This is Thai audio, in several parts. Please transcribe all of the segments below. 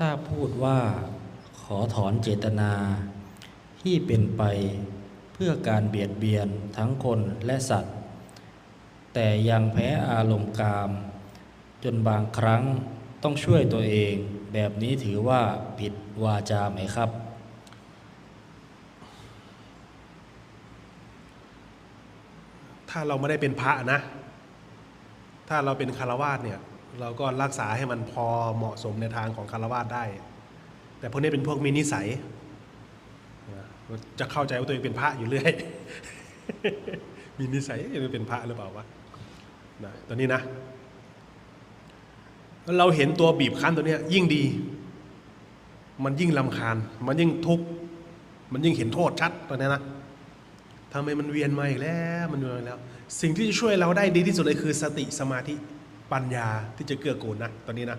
ถ้าพูดว่าขอถอนเจตนาที่เป็นไปเพื่อการเบียดเบียนทั้งคนและสัตว์ แต่ยังแพ้อารมณ์กาม จนบางครั้งต้องช่วยตัวเองแบบนี้ถือว่าผิดวาจาไหมครับ ถ้าเราไม่ได้เป็นพระนะ ถ้าเราเป็นคารวาสเนี่ย เราก็รักษาให้มันพอเหมาะสมในทางของคารวาสได้ แต่พวกนี้เป็นพวกมีนิสัยจะเข้าใจว่าตัวเองเป็นพระอยู่เรื่อย มีนิสัยเอ๊ะเป็นพระหรือเปล่าวะนะตอนนี้นะ เราเห็นตัวบีบคั้นตัวนี้ยิ่งดี มันยิ่งลำคาญ มันยิ่งทุกข์ มันยิ่งเห็นโทษชัดตอนนี้นะทำไมมันเวียนมาอีกแล้ว มันเวียนมาอีกแล้ว สิ่งที่จะช่วยเราได้ดีที่สุดเลยคือสติสมาธิ ปัญญาที่จะเกื้อกูลนะตอนนี้นะ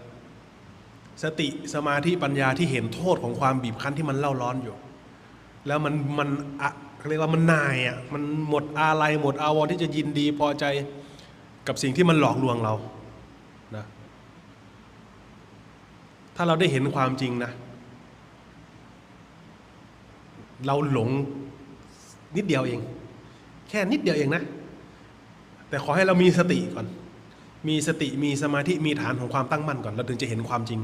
สติสมาธิปัญญาที่เห็นโทษของความบีบคั้นที่มันเล่าร้อนอยู่ แล้วมันมันอะเรียกว่ามันนายอะมันหมดอาลัยหมดอาวรที่จะยินดีพอใจกับสิ่งที่มันหลอกลวงเรานะถ้าเราได้เห็นความจริงนะ เราหลงนิดเดียวเอง แค่นิดเดียวเองนะ แต่ขอให้เรามีสติก่อน มีสติมีสมาธิมีฐานของความตั้งมั่นก่อนเราถึงจะเห็นความจริง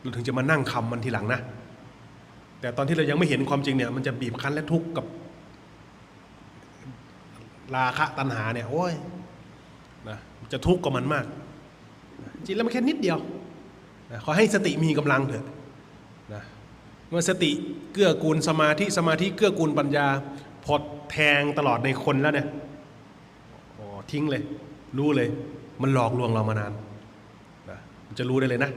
เราถึงจะมานั่งคำมันทีหลังนะ แต่ตอนที่เรายังไม่เห็นความจริงเนี่ย มันจะบีบคั้นและทุกข์กับราคะตัณหาเนี่ยโอ้ยนะจะทุกข์กับมันมากจริงแล้วมันแค่นิดเดียวนะขอให้สติมีกำลังเถอะนะเมื่อสติเกื้อกูลสมาธิสมาธิเกื้อกูลปัญญาพอแทงตลอดในคนแล้วเนี่ยโอ้ทิ้งเลย รู้เลย มันหลอกลวงเรามานานนะจะรู้ได้เลยนะ